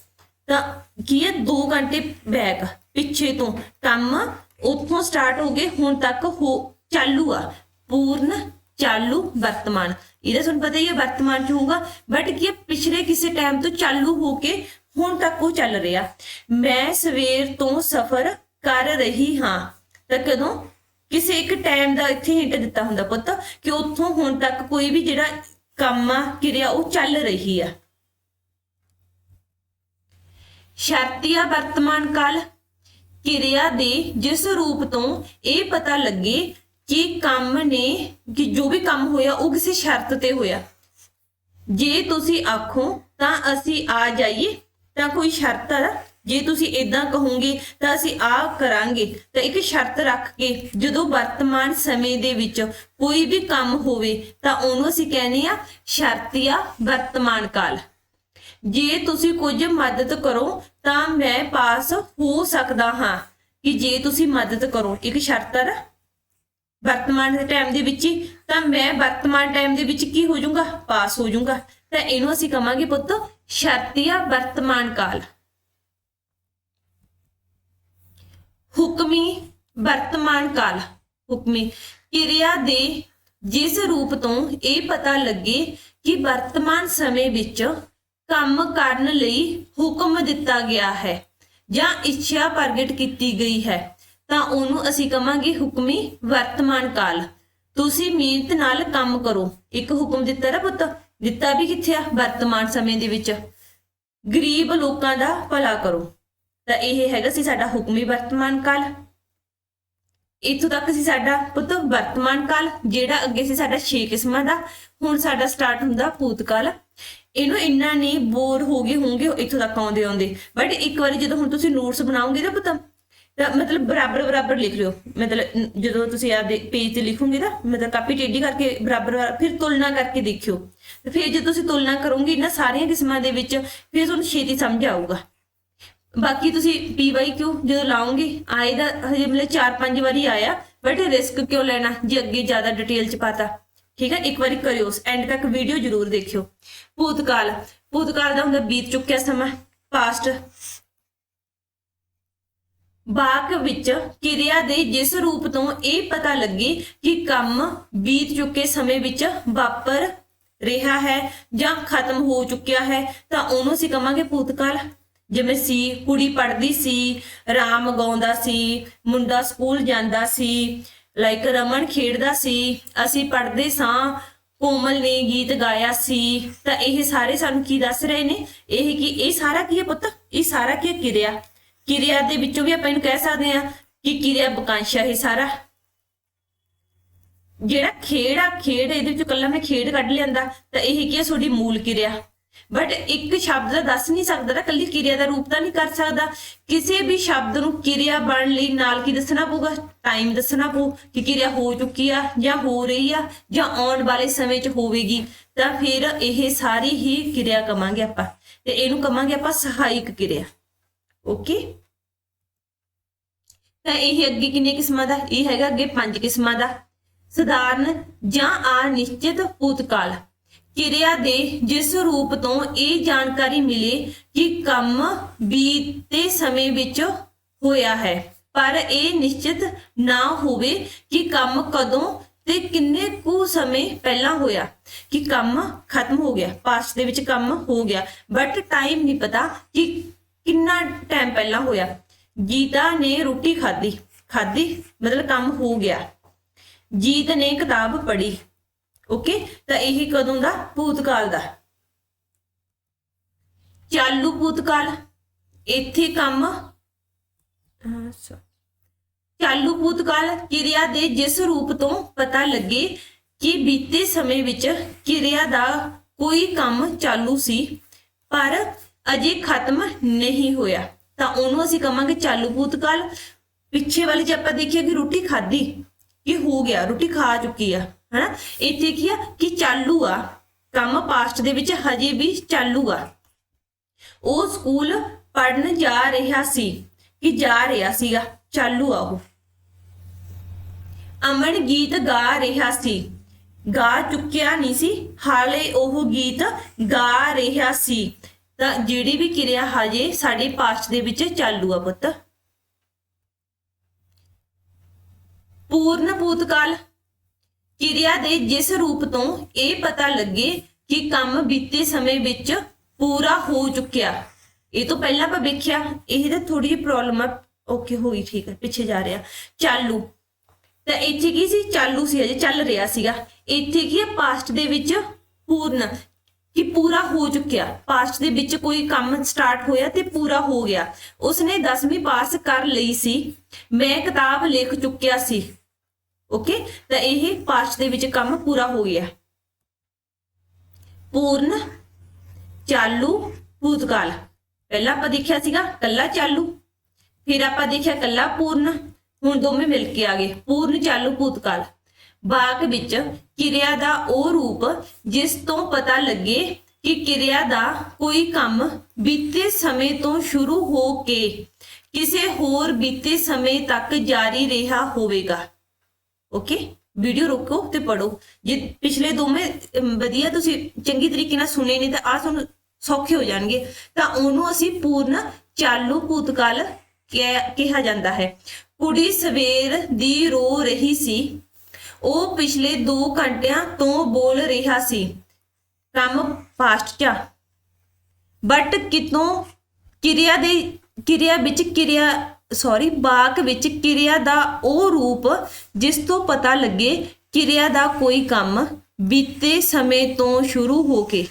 ਤਾਂ ਕੀ ਹੈ 2 ਘੰਟੇ ਬੈਕ ਪਿੱਛੇ ਤੋਂ ਕੰਮ ਉੱਥੋਂ ਸਟਾਰਟ ਹੋ ਕੇ ਹੁਣ ਤੱਕ ਹੋ ਚਾਲੂ ਆ। ਪੂਰਨ ਚਾਲੂ ਵਰਤਮਾਨ। ਇਹਦਾ ਤੁਹਾਨੂੰ ਪਤਾ ਹੀ ਹੈ, ਵਰਤਮਾਨ ਚ ਹੋਊਗਾ। ਬਟ ਕੀ ਪਿਛਲੇ ਕਿਸੇ ਟਾਈਮ ਤੋਂ ਚਾਲੂ ਹੋ ਕੇ ਹੁਣ ਤੱਕ ਉਹ ਚੱਲ ਰਿਹਾ। ਮੈਂ ਸਵੇਰ ਤੋਂ ਸਫ਼ਰ ਕਰ ਰਹੀ ਹਾਂ। ਤਾਂ ਕਦੋਂ? ਕਿਸੇ ਇੱਕ ਟਾਈਮ ਦਾ ਇੱਥੇ ਹਿੰਟ ਦਿੱਤਾ ਹੁੰਦਾ ਪੁੱਤ ਕਿ ਉੱਥੋਂ ਹੁਣ ਤੱਕ ਕੋਈ ਵੀ ਜਿਹੜਾ ਕੰਮ ਆ, ਕਿਰਿਆ, ਉਹ ਚੱਲ ਰਹੀ ਆ। ਸ਼ਰਤੀਆ ਵਰਤਮਾਨ ਕਾਲ ਕਿਰਿਆ ਦੇ ਜਿਸ ਰੂਪ ਤੋਂ ਇਹ ਪਤਾ ਲੱਗੇ ਕਿ ਕੰਮ ਨੇ, ਕਿ ਜੋ ਵੀ ਕੰਮ ਹੋਇਆ ਉਹ ਕਿਸੇ ਸ਼ਰਤ ਤੇ ਹੋਇਆ। ਜੇ ਤੁਸੀਂ ਆਖੋ ਤਾਂ ਅਸੀਂ ਆ ਜਾਈਏ, ਤਾਂ ਕੋਈ ਸ਼ਰਤ ਆ। ਜੇ ਤੁਸੀਂ ਇਦਾਂ ਕਹੋਗੇ ਤਾਂ ਅਸੀਂ ਆ ਕਰਾਂਗੇ। ਤਾਂ ਇੱਕ ਸ਼ਰਤ ਰੱਖ ਕੇ ਜਦੋਂ ਵਰਤਮਾਨ ਸਮੇਂ ਦੇ ਵਿੱਚ ਕੋਈ ਵੀ ਕੰਮ ਹੋਵੇ ਤਾਂ ਉਹਨੂੰ ਅਸੀਂ ਕਹਿੰਦੇ ਆ ਸ਼ਰਤੀਆ ਵਰਤਮਾਨ ਕਾਲ। ਜੇ ਤੁਸੀਂ ਕੁਝ ਮਦਦ ਕਰੋ, ਤਾਂ ਮੈਂ ਪਾਸ ਹੋ ਸਕਦਾ ਹਾਂ। ਕਿ ਜੇ ਤੁਸੀਂ ਮਦਦ ਕਰੋ, ਇੱਕ ਸ਼ਰਤ ਹੈ ਵਰਤਮਾਨ ਦੇ ਟਾਈਮ ਦੇ ਵਿੱਚ, ਤਾਂ ਮੈਂ ਵਰਤਮਾਨ ਟਾਈਮ ਦੇ ਵਿੱਚ ਕੀ ਹੋ ਜਾਊਂਗਾ? ਪਾਸ ਹੋ ਜਾਊਂਗਾ। ਤਾਂ ਇਹਨੂੰ ਅਸੀਂ ਕਵਾਂਗੇ ਪੁੱਤ ਸ਼ਰਤੀਆ ਵਰਤਮਾਨ ਕਾਲ। ਹੁਕਮੀ ਵਰਤਮਾਨ ਕਾਲ। ਹੁਕਮੀ ਕਿਰਿਆ ਦੇ ਜਿਸ ਰੂਪ ਤੋਂ ਇਹ ਪਤਾ ਲੱਗੇ ਕਿ ਵਰਤਮਾਨ ਸਮੇਂ ਵਿੱਚ ਕੰਮ ਕਰਨ ਲਈ ਹੁਕਮ ਦਿੱਤਾ ਗਿਆ ਹੈ ਜਾਂ ਇੱਛਾ ਪ੍ਰਗਟ ਕੀਤੀ ਗਈ ਹੈ, ਤਾਂ ਉਹਨੂੰ ਅਸੀਂ ਕਵਾਂਗੇ ਹੁਕਮੀ ਵਰਤਮਾਨ ਕਾਲ। ਤੁਸੀਂ ਮਿਹਨਤ ਨਾਲ ਕੰਮ ਕਰੋ। ਇੱਕ ਹੁਕਮ ਦਿੱਤਾ ਨਾ ਪੁੱਤ? ਦਿੱਤਾ ਵੀ ਕਿੱਥੇ ਆ? ਵਰਤਮਾਨ ਸਮੇਂ ਦੇ ਵਿੱਚ। ਗਰੀਬ ਲੋਕਾਂ ਦਾ ਭਲਾ ਕਰੋ। ਤਾਂ ਇਹ ਹੈਗਾ ਸੀ ਸਾਡਾ ਹੁਕਮੀ ਵਰਤਮਾਨ ਕਾਲ। ਇੱਥੋਂ ਤੱਕ ਸੀ ਸਾਡਾ ਪੁੱਤ ਵਰਤਮਾਨ ਕਾਲ, ਜਿਹੜਾ ਅੱਗੇ ਸੀ ਸਾਡਾ 6 ਕਿਸਮਾਂ ਦਾ। ਹੁਣ ਸਾਡਾ ਸਟਾਰਟ ਹੁੰਦਾ ਭੂਤਕਾਲ। ਇਹਨੂੰ ਇੰਨਾ ਨਹੀਂ ਬੋਰ ਹੋ ਗਏ ਹੋਣਗੇ ਇੱਥੋਂ ਤੱਕ ਆਉਂਦੇ ਆਉਂਦੇ। ਬਟ ਇੱਕ ਵਾਰੀ ਜਦੋਂ ਹੁਣ ਤੁਸੀਂ ਨੋਟਸ ਬਣਾਓਗੇ ਨਾ ਪਤਾ, ਤਾਂ ਮਤਲਬ ਬਰਾਬਰ ਬਰਾਬਰ ਲਿਖ ਲਿਓ। ਮਤਲਬ ਜਦੋਂ ਤੁਸੀਂ ਆਪਦੇ ਪੇਜ ਤੇ ਲਿਖੋਗੇ ਨਾ, ਮਤਲਬ ਕਾਪੀ ਟੇਢੀ ਕਰਕੇ ਬਰਾਬਰ ਫਿਰ ਤੁਲਨਾ ਕਰਕੇ ਦੇਖਿਓ। ਤੇ ਫਿਰ ਜੇ ਤੁਸੀਂ ਤੁਲਨਾ ਕਰੋਗੇ ਇਹਨਾਂ ਸਾਰੀਆਂ ਕਿਸਮਾਂ ਦੇ ਵਿੱਚ, ਫਿਰ ਤੁਹਾਨੂੰ ਛੇਤੀ ਸਮਝ ਆਊਗਾ। ਬਾਕੀ ਤੁਸੀਂ PYQ ਜਦੋਂ ਲਾਓਗੇ, ਆਏ ਦਾ ਹਜੇ ਮਤਲਬ 4-5 ਵਾਰੀ ਆਇਆ ਬਟ ਰਿਸਕ ਕਿਉਂ ਲੈਣਾ ਜੇ ਅੱਗੇ ਜ਼ਿਆਦਾ ਡਿਟੇਲ ਚ ਪਤਾ? ਠੀਕ ਹੈ? ਇੱਕ ਵਾਰੀ ਕਰਿਓ ਐਂਡ ਤੱਕ ਵੀਡੀਓ ਜ਼ਰੂਰ ਦੇਖਿਓ। ਭੂਤਕਾਲ ਭੂਤਕਾਲ ਦਾ ਹੁੰਦਾ ਬੀਤ ਚੁੱਕਿਆ ਸਮਾਂ ਪਾਸਟ ਵਾਕ ਵਿੱਚ ਕਿਰਿਆ ਦੇ ਜਿਸ ਰੂਪ ਤੋਂ ਇਹ ਪਤਾ ਲੱਗੇ ਕਿ ਕੰਮ ਬੀਤ ਚੁੱਕੇ ਸਮੇਂ ਵਿੱਚ ਵਾਪਰ ਰਿਹਾ ਹੈ ਜਾਂ ਖਤਮ ਹੋ ਚੁੱਕਿਆ ਹੈ, ਤਾਂ ਉਹਨੂੰ ਅਸੀਂ ਕਵਾਂਗੇ ਭੂਤਕਾਲ। ਜਿਵੇਂ ਸੀ, ਕੁੜੀ ਪੜ੍ਹਦੀ ਸੀ, ਰਾਮ ਗਾਉਂਦਾ ਸੀ, ਮੁੰਡਾ ਸਕੂਲ ਜਾਂਦਾ ਸੀ ਲਾਈਕ ਰਮਨ ਖੇਡਦਾ ਸੀ, ਅਸੀਂ ਪੜ੍ਹਦੇ ਸਾਂ, ਕੋਮਲ ਨੇ ਗੀਤ ਗਾਇਆ ਸੀ, ਤਾਂ ਇਹ ਸਾਰੇ ਸਾਨੂੰ ਕੀ ਦੱਸ ਰਹੇ ਨੇ? ਇਹ ਕੀ ਇਹ ਸਾਰਾ ਕੀ ਹੈ ਪੁੱਤ? ਇਹ ਸਾਰਾ ਕੀ ਹੈ ਕਿਰਿਆ? ਕਿਰਿਆ ਦੇ ਵਿੱਚੋਂ ਵੀ ਆਪਾਂ ਇਹਨੂੰ ਕਹਿ ਸਕਦੇ ਹਾਂ ਕਿ ਕਿਰਿਆ ਬਕਾਂਸ਼ਾ ਹੈ ਸਾਰਾ। ਜਿਹੜਾ ਖੇਡ ਆ, ਖੇਡ ਇਹਦੇ ਵਿੱਚ ਕੱਲਾ ਮੈਂ ਖੇਡ ਕੱਢ ਲਿਆਂਦਾ, ਤਾਂ ਇਹ ਕੀ ਹੈ? ਤੁਹਾਡੀ ਮੂਲ ਕਿਰਿਆ। ਬਟ ਇੱਕ ਸ਼ਬਦ ਦਾ ਦੱਸ ਨਹੀਂ ਸਕਦਾ ਤਾਂ ਕੱਲੀ ਕਿਰਿਆ ਦਾ ਰੂਪ ਤਾਂ ਨਹੀਂ ਕਰ ਸਕਦਾ। ਕਿਸੇ ਵੀ ਸ਼ਬਦ ਨੂੰ ਕਿਰਿਆ ਬਣਨ ਲਈ ਨਾਲ ਕੀ ਦੱਸਣਾ ਪਊਗਾ? ਟਾਈਮ ਦੱਸਣਾ ਪਊ ਕਿ ਕਿਰਿਆ ਹੋ ਚੁੱਕੀ ਆ ਜਾਂ ਹੋ ਰਹੀ ਆ ਜਾਂ ਆਉਣ ਵਾਲੇ ਸਮੇਂ 'ਚ ਹੋਵੇਗੀ। ਤਾਂ ਫਿਰ ਇਹ ਸਾਰੀ ਹੀ ਕਿਰਿਆ ਕਵਾਂਗੇ ਆਪਾਂ। ਤੇ ਇਹਨੂੰ ਕਵਾਂਗੇ ਆਪਾਂ ਸਹਾਇਕ ਕਿਰਿਆ। ਓਕੇ ਤਾਂ ਇਹ ਅੱਗੇ ਕਿੰਨੇ ਕਿਸਮਾਂ ਦਾ? ਇਹ ਹੈਗਾ ਅੱਗੇ ਪੰਜ ਕਿਸਮਾਂ ਦਾ। ਸਧਾਰਨ ਜਾਂ ਅਨਿਸ਼ਚਿਤ ਭੂਤਕਾਲ। ਕਿਰਿਆ ਦੇ ਜਿਸ ਰੂਪ ਤੋਂ ਇਹ ਜਾਣਕਾਰੀ ਮਿਲੇ ਕਿ ਕੰਮ ਬੀਤੇ ਸਮੇਂ ਵਿੱਚ ਹੋਇਆ ਹੈ, ਪਰ ਇਹ ਨਿਸ਼ਚਿਤ ਨਾ ਹੋਵੇ ਕਿ ਕੰਮ ਕਦੋਂ ਤੇ ਕਿੰਨੇ ਕੁ ਸਮੇਂ ਪਹਿਲਾਂ ਹੋਇਆ ਕਿ ਕੰਮ ਖਤਮ ਹੋ ਗਿਆ ਪਾਸਟ ਦੇ ਵਿੱਚ ਕੰਮ ਹੋ ਗਿਆ। ਬਟ ਟਾਈਮ ਨਹੀਂ ਪਤਾ ਕਿ ਕਿੰਨਾ ਟਾਈਮ ਪਹਿਲਾਂ ਹੋਇਆ। ਗੀਤਾ ਨੇ ਰੋਟੀ ਖਾਧੀ ਖਾਧੀ ਮਤਲਬ ਕੰਮ ਹੋ ਗਿਆ। ਜੀਤ ਨੇ ਕਿਤਾਬ ਪੜ੍ਹੀ। ਓਕੇ ਤਾਂ ਇਹ ਕਦੋਂ ਦਾ? ਭੂਤਕਾਲ ਦਾ। ਚਾਲੂ ਭੂਤਕਾਲ। ਇੱਥੇ ਕੰਮ। ਚਾਲੂ ਭੂਤਕਾਲ ਕਿਰਿਆ ਦੇ ਜਿਸ ਰੂਪ ਤੋਂ ਪਤਾ ਲੱਗੇ ਕਿ ਬੀਤੇ ਸਮੇਂ ਵਿੱਚ ਕਿਰਿਆ ਦਾ ਕੋਈ ਕੰਮ ਚਾਲੂ ਸੀ ਪਰ ਅਜੇ ਖਤਮ ਨਹੀਂ ਹੋਇਆ। ਤਾਂ ਉਹਨੂੰ ਅਸੀਂ ਕਵਾਂਗੇ ਚਾਲੂ ਭੂਤਕਾਲ। ਪਿੱਛੇ ਵਾਲੀ ਜੇ ਆਪਾਂ ਦੇਖੀਏ ਕਿ ਰੋਟੀ ਖਾਧੀ ਕਿ ਹੋ ਗਿਆ? ਰੋਟੀ ਖਾ ਚੁੱਕੀ ਆ। ਹਨਾ? ਇੱਥੇ ਕੀ ਆ ਕਿ ਚਾਲੂ ਆ। ਕੰਮ ਪਾਸਟ ਦੇ ਵਿੱਚ ਹਜੇ ਵੀ ਚਾਲੂ ਆ। ਉਹ ਸਕੂਲ ਪੜਨ ਜਾ ਰਿਹਾ ਸੀ ਕਿ ਜਾ ਰਿਹਾ ਸੀਗਾ। ਚਾਲੂ ਆ ਉਹ। ਅਮਨ ਗੀਤ ਗਾ ਰਿਹਾ ਸੀ। ਗਾ ਚੁੱਕਿਆ ਨਹੀਂ ਸੀ। ਹਾਲੇ ਉਹ ਗੀਤ ਗਾ ਰਿਹਾ ਸੀ। ਤਾਂ ਜਿਹੜੀ ਵੀ ਕਿਰਿਆ ਹਜੇ ਸਾਡੇ ਪਾਸਟ ਦੇ ਵਿੱਚ ਚਾਲੂ ਆ ਪੁੱਤ। ਪੂਰਨ ਭੂਤਕਾਲ ਕਿਰਿਆ ਦੇ ਜਿਸ ਰੂਪ ਤੋਂ ਇਹ ਪਤਾ ਲੱਗੇ ਕਿ ਕੰਮ ਬੀਤੇ ਸਮੇਂ ਵਿੱਚ ਪੂਰਾ ਹੋ ਚੁੱਕਿਆ। ਇਹ ਤੋਂ ਪਹਿਲਾਂ ਆਪਾਂ ਵੇਖਿਆ, ਇਹ ਤਾਂ ਥੋੜੀ ਜਿਹੀ ਪ੍ਰੋਬਲਮ ਆ। ਓਕੇ ਹੋਈ ਠੀਕ ਹੈ ਪਿੱਛੇ ਜਾ ਰਿਹਾ। ਚਾਲੂ। ਤਾਂ ਇੱਥੇ ਕੀ ਸੀ? ਚਾਲੂ ਸੀ ਅਜੇ ਚੱਲ ਰਿਹਾ ਸੀਗਾ। ਇੱਥੇ ਕੀ ਹੈ ਪਾਸਟ ਦੇ ਵਿੱਚ ਪੂਰਨ, ਕਿ ਪੂਰਾ ਹੋ ਚੁੱਕਿਆ। ਪਾਸਟ ਦੇ ਵਿੱਚ ਕੋਈ ਕੰਮ ਸਟਾਰਟ ਹੋਇਆ ਤੇ ਪੂਰਾ ਹੋ ਗਿਆ। ਉਸਨੇ 10ਵੀਂ ਪਾਸ ਕਰ ਲਈ ਸੀ। ਮੈਂ ਕਿਤਾਬ ਲਿਖ ਚੁੱਕਿਆ ਸੀ। ਓਕੇ ਤਾਂ ਇਹ ਪਾਸਟ ਦੇ ਵਿੱਚ ਕੰਮ ਪੂਰਾ ਹੋ ਗਿਆ। ਪੂਰਨ ਚਾਲੂ ਭੂਤਕਾਲ। ਪਹਿਲਾਂ ਆਪਾਂ ਦੇਖਿਆ ਸੀਗਾ ਕੱਲਾ ਚਾਲੂ। ਫਿਰ ਆਪਾਂ ਦੇਖਿਆ ਕੱਲਾ ਪੂਰਨ। ਹੁਣ ਦੋਵੇਂ ਮਿਲ ਕੇ ਆ ਗਏ, ਪੂਰਨ ਚਾਲੂ ਭੂਤਕਾਲ। ਵਾਕ ਵਿੱਚ ਕਿਰਿਆ ਦਾ ਉਹ ਰੂਪ, ਜਿਸ ਤੋਂ ਪਤਾ ਲੱਗੇ ਕਿ ਕਿਰਿਆ ਦਾ ਕੋਈ ਕੰਮ ਬੀਤੇ ਸਮੇਂ ਤੋਂ ਸ਼ੁਰੂ ਹੋ ਕੇ ਕਿਸੇ ਹੋਰ ਬੀਤੇ ਸਮੇਂ ਤੱਕ ਜਾਰੀ ਰਿਹਾ ਹੋਵੇਗਾ। ਓਕੇ ਵੀਡੀਓ ਰੋਕੋ ਤੇ ਪੜੋ ਜੇ ਪਿਛਲੇ ਦੋਵੇਂ ਵਧੀਆ ਤੁਸੀਂ ਚੰਗੀ ਤਰੀਕੇ ਨਾਲ ਸੁਣੇ ਨਹੀਂ ਤਾਂ ਆ ਤੁਹਾਨੂੰ ਸੌਖੇ ਹੋ ਜਾਣਗੇ। ਤਾਂ ਉਹਨੂੰ ਅਸੀਂ ਪੂਰਨ ਚਾਲੂ ਭੂਤਕਾਲ ਕਿਹਾ ਜਾਂਦਾ ਹੈ। ਕੁੜੀ ਸਵੇਰ ਦੀ ਰੋ ਰਹੀ ਸੀ। ਉਹ ਪਿਛਲੇ 2 ਘੰਟਿਆਂ ਤੋਂ ਬੋਲ ਰਿਹਾ ਸੀ। ਕੰਮ ਪਾਸਟ 'ਚ ਬਟ ਕਿਤੋਂ ਕਿਰਿਆ ਦੇ, ਕਿਰਿਆ ਵਿੱਚ ਕਿਰਿਆ ਸੌਰੀ ਵਾਕ ਵਿੱਚ ਕਿਰਿਆ ਦਾ ਉਹ ਰੂਪ ਜਿਸ ਤੋਂ ਪਤਾ ਲੱਗੇ ਕਿਰਿਆ ਦਾ ਕੋਈ ਕੰਮ ਬੀਤੇ ਸਮੇਂ ਤੋਂ ਸ਼ੁਰੂ ਹੋ ਕੇ,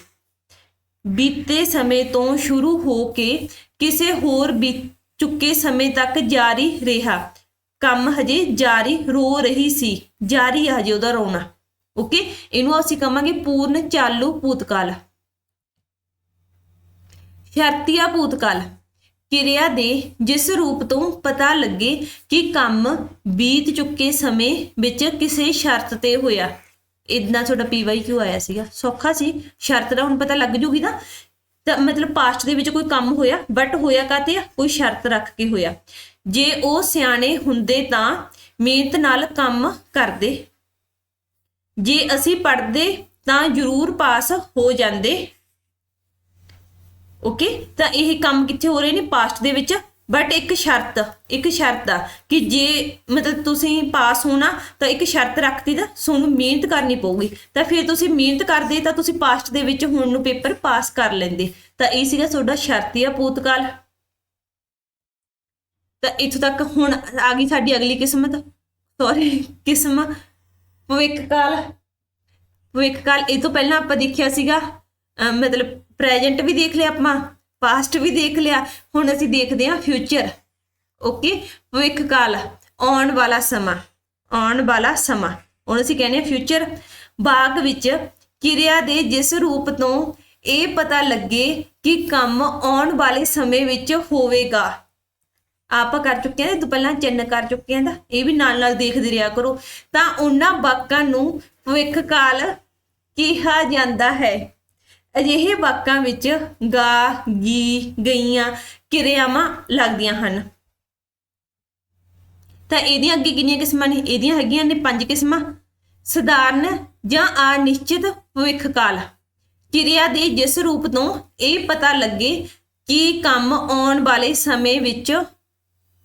ਬੀਤੇ ਸਮੇਂ ਤੋਂ ਸ਼ੁਰੂ ਹੋ ਕੇ ਕਿਸੇ ਹੋਰ ਬੀਤ ਚੁੱਕੇ ਸਮੇਂ ਤੱਕ ਜਾਰੀ ਰਿਹਾ। ਕੰਮ ਹਜੇ ਜਾਰੀ ਰੋ ਰਹੀ ਸੀ, ਜਾਰੀ ਆ ਹਜੇ ਉਹਦਾ ਰੋਣਾ। ਓਕੇ ਇਹਨੂੰ ਅਸੀਂ ਕਹਾਂਗੇ ਪੂਰਨ ਚਾਲੂ ਭੂਤਕਾਲ। ਸ਼ਰਤੀਆ ਭੂਤਕਾਲ। ਕਿਰਿਆ ਦੇ ਜਿਸ ਰੂਪ ਤੋਂ ਪਤਾ ਲੱਗੇ ਕਿ ਕੰਮ ਬੀਤ ਚੁੱਕੇ ਸਮੇਂ ਵਿੱਚ ਕਿਸੇ ਸ਼ਰਤ ਤੇ ਹੋਇਆ। ਇਦਾਂ ਤੁਹਾਡਾ ਪੀਵਾਈ ਕਿਉਂ ਆਇਆ ਸੀਗਾ। ਸੌਖਾ ਸੀ। ਸ਼ਰਤ ਦਾ ਹੁਣ ਪਤਾ ਲੱਗ ਜੂਗੀ ਨਾ। ਤਾਂ ਮਤਲਬ ਪਾਸਟ ਦੇ ਵਿੱਚ ਕੋਈ ਕੰਮ ਹੋਇਆ ਬਟ ਹੋਇਆ ਕਾਤੇ ਆ? ਕੋਈ ਸ਼ਰਤ ਰੱਖ ਕੇ ਹੋਇਆ। ਜੇ ਉਹ ਸਿਆਣੇ ਹੁੰਦੇ ਤਾਂ ਮਿਹਨਤ ਨਾਲ ਕੰਮ ਕਰਦੇ। ਜੇ ਅਸੀਂ ਪੜ੍ਹਦੇ ਤਾਂ ਜ਼ਰੂਰ ਪਾਸ ਹੋ ਜਾਂਦੇ। ਓਕੇ ਤਾਂ ਇਹ ਕੰਮ ਕਿੱਥੇ ਹੋ ਰਹੇ ਨੇ? ਪਾਸਟ ਦੇ ਵਿੱਚ। ਬਟ ਇੱਕ ਸ਼ਰਤ ਇੱਕ ਸ਼ਰਤ ਆ ਕਿ ਜੇ ਮਤਲਬ ਤੁਸੀਂ ਪਾਸ ਹੋਣਾ, ਤਾਂ ਇੱਕ ਸ਼ਰਤ ਰੱਖਦੀ ਤਾਂ ਤੁਹਾਨੂੰ ਮਿਹਨਤ ਕਰਨੀ ਪਊਗੀ। ਤਾਂ ਫਿਰ ਤੁਸੀਂ ਮਿਹਨਤ ਕਰਦੇ, ਤਾਂ ਤੁਸੀਂ ਪਾਸਟ ਦੇ ਵਿੱਚ ਹੁਣ ਨੂੰ ਪੇਪਰ ਪਾਸ ਕਰ ਲੈਂਦੇ। ਤਾਂ ਇਹ ਸੀਗਾ ਤੁਹਾਡਾ ਸ਼ਰਤੀਆ ਭੂਤਕਾਲ। ਤਾਂ ਇੱਥੋਂ ਤੱਕ ਹੁਣ ਆ ਗਈ ਸਾਡੀ ਅਗਲੀ ਕਿਸਮਤ। ਸੌਰੀ ਕਿਸਮ। ਭਵਿੱਖ ਕਾਲ ਭਵਿੱਖ ਕਾਲ ਇਹ ਤੋਂ ਪਹਿਲਾਂ ਆਪਾਂ ਦੇਖਿਆ ਸੀਗਾ ਮਤਲਬ ਪ੍ਰੈਜ਼ੈਂਟ ਵੀ ਦੇਖ ਲਿਆ ਆਪਾਂ ਪਾਸਟ ਵੀ ਦੇਖ ਲਿਆ, ਹੁਣ ਅਸੀਂ ਦੇਖਦੇ ਹਾਂ ਫਿਊਚਰ ਓਕੇ ਭਵਿੱਖ ਕਾਲ, ਆਉਣ ਵਾਲਾ ਸਮਾਂ, ਆਉਣ ਵਾਲਾ ਸਮਾਂ। ਹੁਣ ਅਸੀਂ ਕਹਿੰਦੇ ਹਾਂ ਫਿਊਚਰ ਬਾਗ ਵਿੱਚ ਕਿਰਿਆ ਦੇ ਜਿਸ ਰੂਪ ਤੋਂ ਇਹ ਪਤਾ ਲੱਗੇ ਕਿ ਕੰਮ ਆਉਣ ਵਾਲੇ ਸਮੇਂ ਵਿੱਚ ਹੋਵੇਗਾ। ਆਪਾਂ ਕਰ ਚੁੱਕੇ ਹਾਂ ਇਹ ਤੋਂ ਪਹਿਲਾਂ ਚਿੰਨ ਕਰ ਚੁੱਕੇ ਹਾਂ ਦਾ, ਇਹ ਵੀ ਨਾਲ ਨਾਲ ਦੇਖਦੇ ਰਿਹਾ ਕਰੋ। ਤਾਂ ਉਹਨਾਂ ਵਾਕਾਂ ਨੂੰ ਭਵਿੱਖ ਕਾਲ ਕਿਹਾ ਜਾਂਦਾ ਹੈ। ਅਜਿਹੇ ਵਾਕਾਂ ਵਿੱਚ ਗਾ, ਗੀ, ਗਈਆਂ, ਕਿਰਿਆਵਾਂ ਲੱਗਦੀਆਂ ਹਨ। ਤਾਂ ਇਹਦੀਆਂ ਅੱਗੇ ਕਿੰਨੀਆਂ ਕਿਸਮਾਂ ਨੇ? ਇਹਦੀਆਂ ਹੈਗੀਆਂ ਨੇ ਪੰਜ ਕਿਸਮਾਂ। ਸਧਾਰਨ ਜਾਂ ਅਨਿਸ਼ਚਿਤ ਭਵਿੱਖ ਕਾਲ ਕਿਰਿਆ ਦੇ ਜਿਸ ਰੂਪ ਤੋਂ ਇਹ ਪਤਾ ਲੱਗੇ ਕਿ ਕੰਮ ਆਉਣ ਵਾਲੇ ਸਮੇਂ ਵਿੱਚ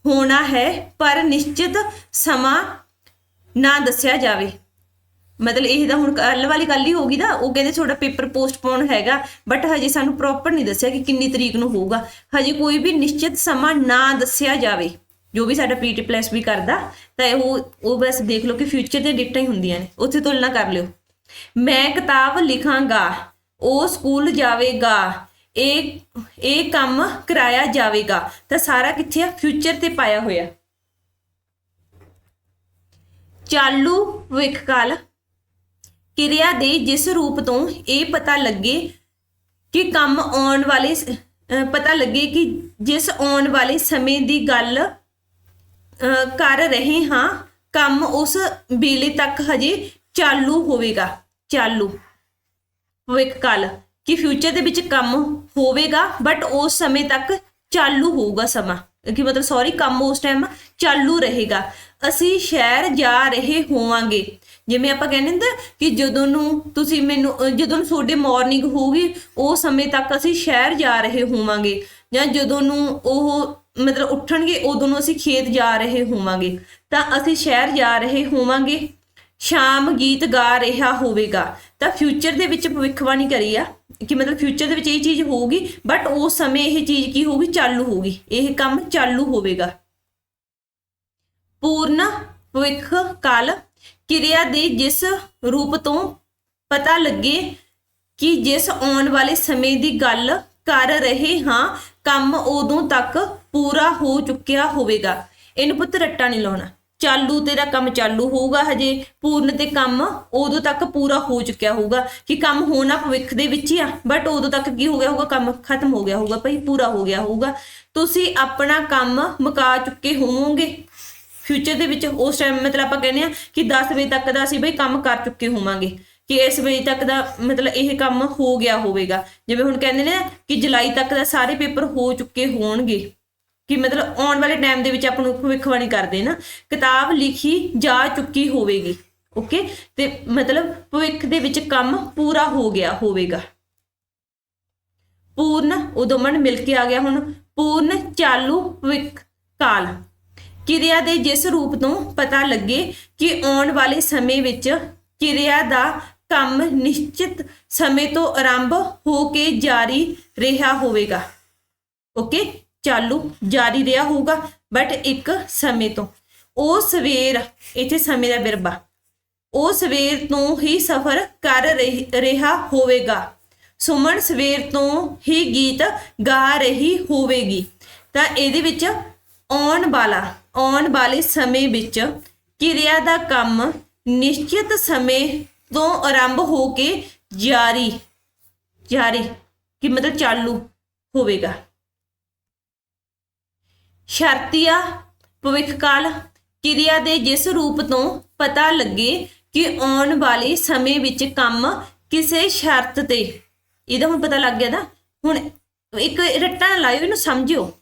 ਹੋਣਾ ਹੈ, ਪਰ ਨਿਸ਼ਚਿਤ ਸਮਾਂ ਨਾ ਦੱਸਿਆ ਜਾਵੇ। ਮਤਲਬ ਇਹ ਤਾਂ ਹੁਣ ਕੱਲ ਵਾਲੀ ਗੱਲ ਹੀ ਹੋਗੀ ਨਾ ਉਹ ਕਹਿੰਦੇ ਤੁਹਾਡਾ ਪੇਪਰ ਪੋਸਟਪੋਨ ਹੈਗਾ ਬਟ ਹਜੇ ਸਾਨੂੰ ਪ੍ਰੋਪਰ ਨਹੀਂ ਦੱਸਿਆ ਕਿ ਕਿੰਨੀ ਤਰੀਕ ਨੂੰ ਹੋਊਗਾ। ਹਜੇ ਕੋਈ ਵੀ ਨਿਸ਼ਚਿਤ ਸਮਾਂ ਨਾ ਦੱਸਿਆ ਜਾਵੇ, ਜੋ ਵੀ ਸਾਡਾ ਪੀਟੀ ਪਲੱਸ ਵੀ ਕਰਦਾ, ਤਾਂ ਉਹ ਉਹ ਬਸ ਦੇਖ ਲਓ ਕਿ ਫਿਊਚਰ ਦੀਆਂ ਡੇਟਾਂ ਹੀ ਹੁੰਦੀਆਂ ਨੇ, ਉੱਥੇ ਤੁਲਨਾ ਕਰ ਲਿਓ। ਮੈਂ ਕਿਤਾਬ ਲਿਖਾਂਗਾ, ਉਹ ਸਕੂਲ ਜਾਵੇਗਾ, ਇਹ ਇਹ ਕੰਮ ਕਰਾਇਆ ਜਾਵੇਗਾ, ਤਾਂ ਸਾਰਾ ਕਿੱਥੇ ਆ? ਫਿਊਚਰ ਤੇ ਪਾਇਆ ਹੋਇਆ। ਚਾਲੂ ਭਵਿੱਖ ਕਾਲ ਕਿਰਿਆ ਦੇ ਜਿਸ ਰੂਪ ਤੋਂ ਇਹ ਪਤਾ ਲੱਗੇ ਕਿ ਕੰਮ ਆਉਣ ਵਾਲੇ ਪਤਾ ਲੱਗੇ ਕਿ ਜਿਸ ਆਉਣ ਵਾਲੇ ਸਮੇਂ ਦੀ ਗੱਲ, ਅਹ, ਕਰ ਰਹੇ ਹਾਂ, ਕੰਮ ਉਸ ਵੇਲੇ ਤੱਕ ਹਜੇ ਚਾਲੂ ਹੋਵੇਗਾ, ਚਾਲੂ ਭਵਿੱਖ ਕਾਲ ਕਿ ਫਿਊਚਰ ਦੇ ਵਿੱਚ ਕੰਮ ਹੋਵੇਗਾ ਬਟ ਉਸ ਸਮੇਂ ਤੱਕ ਚਾਲੂ ਹੋਊਗਾ ਸਮਾਂ। ਕਿ ਮਤਲਬ ਸੌਰੀ ਕੰਮ ਉਸ ਟਾਈਮ ਚਾਲੂ ਰਹੇਗਾ। ਅਸੀਂ ਸ਼ਹਿਰ ਜਾ ਰਹੇ ਹੋਵਾਂਗੇ। ਜਿਵੇਂ ਆਪਾਂ ਕਹਿੰਦੇ ਹੁੰਦੇ ਕਿ ਜਦੋਂ ਨੂੰ ਤੁਸੀਂ ਮੈਨੂੰ ਜਦੋਂ ਤੁਹਾਡੇ ਮਾਰਨਿੰਗ ਹੋਊਗੀ, ਉਹ ਸਮੇਂ ਤੱਕ ਅਸੀਂ ਸ਼ਹਿਰ ਜਾ ਰਹੇ ਹੋਵਾਂਗੇ ਜਾਂ ਜਦੋਂ ਨੂੰ ਉਹ ਮਤਲਬ ਉੱਠਣਗੇ, ਉਦੋਂ ਨੂੰ ਅਸੀਂ ਖੇਤ ਜਾ ਰਹੇ ਹੋਵਾਂਗੇ। ਤਾਂ ਅਸੀਂ ਸ਼ਹਿਰ ਜਾ ਰਹੇ ਹੋਵਾਂਗੇ। ਸ਼ਾਮ ਗੀਤ ਗਾ ਰਿਹਾ ਹੋਵੇਗਾ। ਤਾਂ ਫਿਊਚਰ ਦੇ ਵਿੱਚ ਭਵਿੱਖਬਾਣੀ ਕਰੀ ਆ ਕਿ ਮਤਲਬ ਫਿਊਚਰ ਦੇ ਵਿੱਚ ਇਹ ਚੀਜ਼ ਹੋਊਗੀ ਬਟ ਉਸ ਸਮੇਂ ਇਹ ਚੀਜ਼ ਕੀ ਹੋਊਗੀ? ਚਾਲੂ ਹੋਊਗੀ। ਇਹ ਕੰਮ ਚਾਲੂ ਹੋਵੇਗਾ। ਪੂਰਨ ਭਵਿੱਖ ਕਾਲ ਕਿਰਿਆ ਦੇ ਜਿਸ ਰੂਪ ਤੋਂ ਪਤਾ ਲੱਗੇ ਕਿ ਜਿਸ ਆਉਣ ਵਾਲੇ ਸਮੇਂ ਦੀ ਗੱਲ ਕਰ ਰਹੇ ਹਾਂ, ਕੰਮ ਉਦੋਂ ਤੱਕ ਪੂਰਾ ਹੋ ਚੁੱਕਿਆ ਹੋਵੇਗਾ। ਇਹਨੂੰ ਰੱਟਾ ਨਹੀਂ ਲਾਉਣਾ। ਚਾਲੂ ਤੇਰਾ ਕੰਮ ਚਾਲੂ ਹੋਊਗਾ ਹਜੇ। ਪੂਰਨ ਤੇ ਕੰਮ ਉਦੋਂ ਤੱਕ ਪੂਰਾ ਹੋ ਚੁੱਕਿਆ ਹੋਊਗਾ ਕਿ ਕੰਮ ਹੋਣਾ ਭਵਿੱਖ ਦੇ ਵਿੱਚ ਹੀ ਆ। ਬਟ ਉਦੋਂ ਤੱਕ ਕੀ ਹੋ ਗਿਆ ਹੋਊਗਾ? ਕੰਮ ਖਤਮ ਹੋ ਗਿਆ ਹੋਊਗਾ ਭਈ, ਪੂਰਾ ਹੋ ਗਿਆ ਹੋਊਗਾ। ਤੁਸੀਂ ਆਪਣਾ ਕੰਮ ਮੁਕਾ ਚੁੱਕੇ ਹੋਵੋਗੇ। ਫਿਊਚਰ ਦੇ ਵਿੱਚ ਉਸ ਟਾਈਮ ਮਤਲਬ ਆਪਾਂ ਕਹਿੰਦੇ ਆ ਕਿ 10 ਵਜੇ ਤੱਕ ਦਾ ਅਸੀਂ ਬਈ ਕੰਮ ਕਰ ਚੁੱਕੇ ਹੋਵਾਂਗੇ। ਕਿ ਇਸ ਵਜੇ ਤੱਕ ਦਾ ਮਤਲਬ ਇਹ ਕੰਮ ਹੋ ਗਿਆ ਹੋਵੇਗਾ। ਜਿਵੇਂ ਹੁਣ ਕਹਿੰਦੇ ਨੇ ਕਿ ਜੁਲਾਈ ਤੱਕ ਦਾ ਸਾਰੇ ਪੇਪਰ ਹੋ ਚੁੱਕੇ ਹੋਣਗੇ। ਕਿ ਮਤਲਬ ਆਉਣ ਵਾਲੇ ਟਾਈਮ ਦੇ ਵਿੱਚ ਆਪਾਂ ਨੂੰ ਭਵਿੱਖਬਾਣੀ ਕਰਦੇ ਨਾ, ਕਿਤਾਬ ਲਿਖੀ ਜਾ ਚੁੱਕੀ ਹੋਵੇਗੀ। ਓਕੇ ਤੇ ਮਤਲਬ ਭਵਿੱਖ ਦੇ ਵਿੱਚ ਕੰਮ ਪੂਰਾ ਹੋ ਗਿਆ ਹੋਵੇਗਾ। ਪੂਰਨ ਉਦਮਨ ਮਿਲ ਕੇ ਆ ਗਿਆ ਹੁਣ। ਪੂਰਨ ਚਾਲੂ ਭਵਿੱਖ ਕਾਲ। ਕਿਰਿਆ ਦੇ ਜਿਸ ਰੂਪ ਤੋਂ ਪਤਾ ਲੱਗੇ ਕਿ ਆਉਣ ਵਾਲੇ ਸਮੇਂ ਵਿੱਚ ਕਿਰਿਆ ਦਾ ਕੰਮ ਨਿਸ਼ਚਿਤ ਸਮੇਂ ਤੋਂ ਆਰੰਭ ਹੋ ਕੇ ਜਾਰੀ ਰਿਹਾ ਹੋਵੇਗਾ। ਓਕੇ, ਚਾਲੂ, ਜਾਰੀ ਰਿਹਾ ਹੋਊਗਾ, ਬਟ ਇੱਕ ਸਮੇਂ ਤੋਂ। ਉਹ ਸਵੇਰ, ਇੱਥੇ ਸਮੇਂ ਦਾ ਬਿਰਬਾ ਉਹ ਸਵੇਰ ਤੋਂ ਹੀ ਸਫ਼ਰ ਕਰ ਰਹੀ- ਰਿਹਾ ਹੋਵੇਗਾ। ਸੁਮਨ ਸਵੇਰ ਤੋਂ ਹੀ ਗੀਤ ਗਾ ਰਹੀ ਹੋਵੇਗੀ। ਤਾਂ ਇਹਦੇ ਵਿੱਚ ਆਉਣ ਵਾਲਾ ਆਉਣ ਵਾਲੇ ਸਮੇਂ ਵਿੱਚ ਕਿਰਿਆ ਦਾ ਕੰਮ ਨਿਸ਼ਚਿਤ ਸਮੇਂ ਤੋਂ ਆਰੰਭ ਹੋ ਕੇ ਜਾਰੀ ਜਾਰੀ ਕਿ ਮਤਲਬ ਚਾਲੂ ਹੋਵੇਗਾ। ਸ਼ਰਤੀਆ ਭਵਿੱਖ ਕਾਲ ਕਿਰਿਆ ਦੇ ਜਿਸ ਰੂਪ ਤੋਂ ਪਤਾ ਲੱਗੇ ਕਿ ਆਉਣ ਵਾਲੇ ਸਮੇਂ ਵਿੱਚ ਕੰਮ ਕਿਸੇ ਸ਼ਰਤ ਤੇ, ਇਹਦਾ ਹੁਣ ਪਤਾ ਲੱਗ ਗਿਆ ਨਾ, ਹੁਣ ਇੱਕ ਰੱਟਾ ਲਾਇਓ, ਇਹਨੂੰ ਸਮਝਿਓ।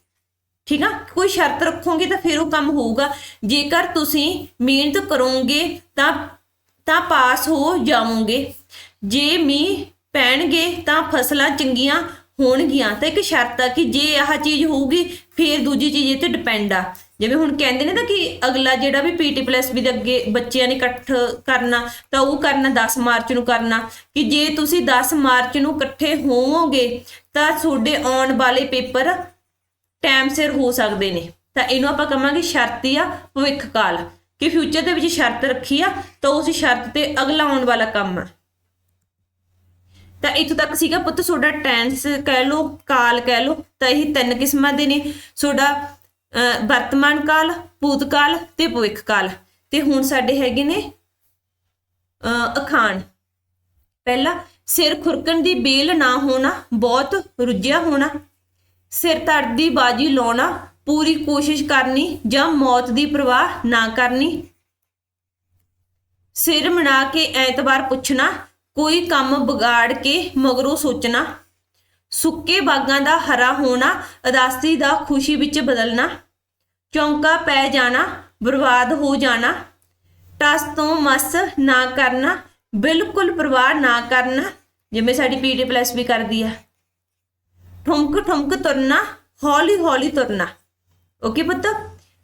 ਠੀਕ ਆ? ਕੋਈ ਸ਼ਰਤ ਰੱਖੋਗੇ ਤਾਂ ਫਿਰ ਉਹ ਕੰਮ ਹੋਊਗਾ। ਜੇਕਰ ਤੁਸੀਂ ਮਿਹਨਤ ਕਰੋਗੇ ਤਾਂ ਤਾਂ ਪਾਸ ਹੋ ਜਾਵੋਗੇ। ਜੇ ਮੀਂਹ ਪੈਣਗੇ ਤਾਂ ਫਸਲਾਂ ਚੰਗੀਆਂ ਹੋਣਗੀਆਂ। ਤਾਂ ਇੱਕ ਸ਼ਰਤ ਆ ਕਿ ਜੇ ਆਹ ਚੀਜ਼ ਹੋਊਗੀ, ਫਿਰ ਦੂਜੀ ਚੀਜ਼ ਇਹ ਤੇ ਡਿਪੈਂਡ ਆ। ਜਿਵੇਂ ਹੁਣ ਕਹਿੰਦੇ ਨੇ ਨਾ ਕਿ ਅਗਲਾ ਜਿਹੜਾ ਵੀ ਪੀਟੀ ਪਲੱਸ ਵੀ ਦੇ ਅੱਗੇ ਬੱਚਿਆਂ ਨੇ ਇਕੱਠ ਕਰਨਾ, ਤਾਂ ਉਹ ਕਰਨਾ 10 ਮਾਰਚ ਨੂੰ ਕਰਨਾ। ਕਿ ਜੇ ਤੁਸੀਂ 10 ਮਾਰਚ ਨੂੰ ਇਕੱਠੇ ਹੋਵੋਗੇ, ਤਾਂ ਤੁਹਾਡੇ ਆਉਣ ਵਾਲੇ ਪੇਪਰ ਟਾਈਮ ਸਿਰ ਹੋ ਸਕਦੇ ਨੇ। ਤਾਂ ਇਹਨੂੰ ਆਪਾਂ ਕਹਾਂਗੇ ਸ਼ਰਤੀ ਆ ਭਵਿੱਖ ਕਾਲ ਕਿ ਫਿਊਚਰ ਦੇ ਵਿੱਚ ਸ਼ਰਤ ਰੱਖੀ ਆ ਤਾਂ ਉਸ ਸ਼ਰਤ ਤੇ ਅਗਲਾ ਆਉਣ ਵਾਲਾ ਕੰਮ ਆ। ਤਾਂ ਇੱਥੋਂ ਤੱਕ ਸੀਗਾ ਪੁੱਤ ਤੁਹਾਡਾ ਟੈਂਸ ਕਹਿ ਲਓ ਕਾਲ ਕਹਿ ਲਓ ਤਾਂ ਇਹ ਤਿੰਨ ਕਿਸਮਾਂ ਦੇ ਨੇ। ਤੁਹਾਡਾ ਅਹ, ਵਰਤਮਾਨ ਕਾਲ ਭੂਤ ਕਾਲ ਤੇ ਭਵਿੱਖ ਕਾਲ ਤੇ ਹੁਣ ਸਾਡੇ ਹੈਗੇ ਨੇ ਅਹ, ਅਖਾਣ। ਪਹਿਲਾ ਸਿਰ ਖੁਰਕਣ ਦੀ ਬੇਲ ਨਾ ਹੋਣਾ ਬਹੁਤ ਰੁੱਝਿਆ ਹੋਣਾ। ਸਿਰ ਧੜ ਦੀ ਬਾਜੀ ਲਾਉਣਾ, ਪੂਰੀ ਕੋਸ਼ਿਸ਼ ਕਰਨੀ ਜਾਂ ਮੌਤ ਦੀ ਪਰਵਾਹ ਨਾ ਕਰਨੀ। ਸਿਰ ਮਣਾ ਕੇ ਐਤਵਾਰ ਪੁੱਛਣਾ, ਕੋਈ ਕੰਮ ਵਿਗਾੜ ਕੇ ਮਗਰੋਂ ਸੋਚਣਾ। ਸੁੱਕੇ ਬਾਗਾਂ ਦਾ ਹਰਾ ਹੋਣਾ ਅਦਾਸੀ ਦਾ ਖੁਸ਼ੀ ਵਿੱਚ ਬਦਲਣਾ। ਚੌਂਕਾ ਪੈ ਜਾਣਾ, ਬਰਬਾਦ ਹੋ ਜਾਣਾ। ਟਸ ਤੋਂ ਮਸ ਨਾ ਕਰਨਾ, ਬਿਲਕੁਲ ਪਰਵਾਹ ਨਾ ਕਰਨਾ, ਜਿਵੇਂ ਸਾਡੀ ਪੀਟੀ ਪਲੱਸ ਵੀ ਕਰਦੀ ਆ। ਠੁਮਕ ਠੁਮਕ ਤੁਰਨਾ ਹੌਲੀ ਹੌਲੀ ਤੁਰਨਾ ਓਕੇ ਪੁੱਤ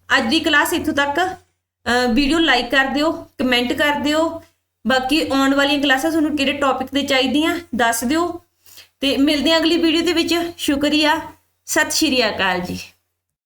ਅੱਜ ਦੀ ਕਲਾਸ ਇੱਥੋਂ ਤੱਕ ਵੀਡੀਓ ਲਾਈਕ ਕਰ ਦਿਓ ਕਮੈਂਟ ਕਰ ਦਿਓ ਬਾਕੀ ਆਉਣ ਵਾਲੀਆਂ ਕਲਾਸਾਂ ਤੁਹਾਨੂੰ ਕਿਹੜੇ ਟੌਪਿਕ ਤੇ ਚਾਹੀਦੀਆਂ, ਦੱਸ ਦਿਓ। ਤੇ ਮਿਲਦੇ ਹਾਂ ਅਗਲੀ ਵੀਡੀਓ ਦੇ ਵਿੱਚ। ਸ਼ੁਕਰੀਆ। ਸਤਿ ਸ਼੍ਰੀ ਅਕਾਲ ਜੀ।